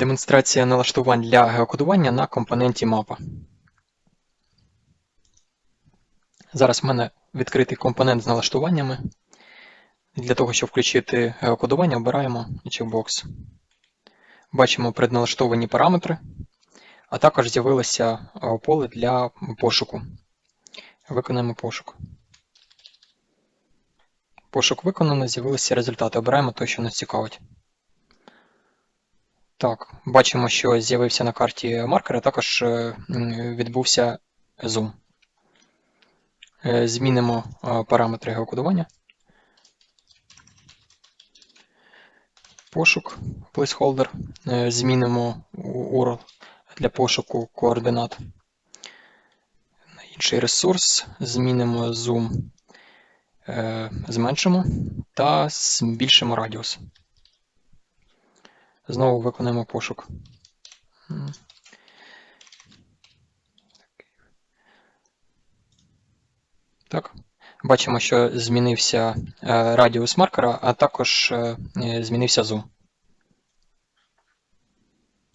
Демонстрація налаштувань для геокодування на компоненті мапа. Зараз в мене відкритий компонент з налаштуваннями. Для того, щоб включити геокодування, обираємо checkbox. Бачимо предналаштовані параметри, а також з'явилося е, поле для пошуку. Виконаємо пошук. Пошук виконано, з'явилися результати. Обираємо той, що нас цікавить. Так, бачимо, що з'явився на карті маркер, а також е, відбувся зум. Е, Змінимо е, параметри геокодування. Пошук placeholder. Змінимо URL для пошуку координат. На інший ресурс. Змінимо е, зменшимо та збільшимо радіус. Знову виконаємо пошук. Так. Бачимо, що змінився е, радіус маркера, а також е, змінився зум.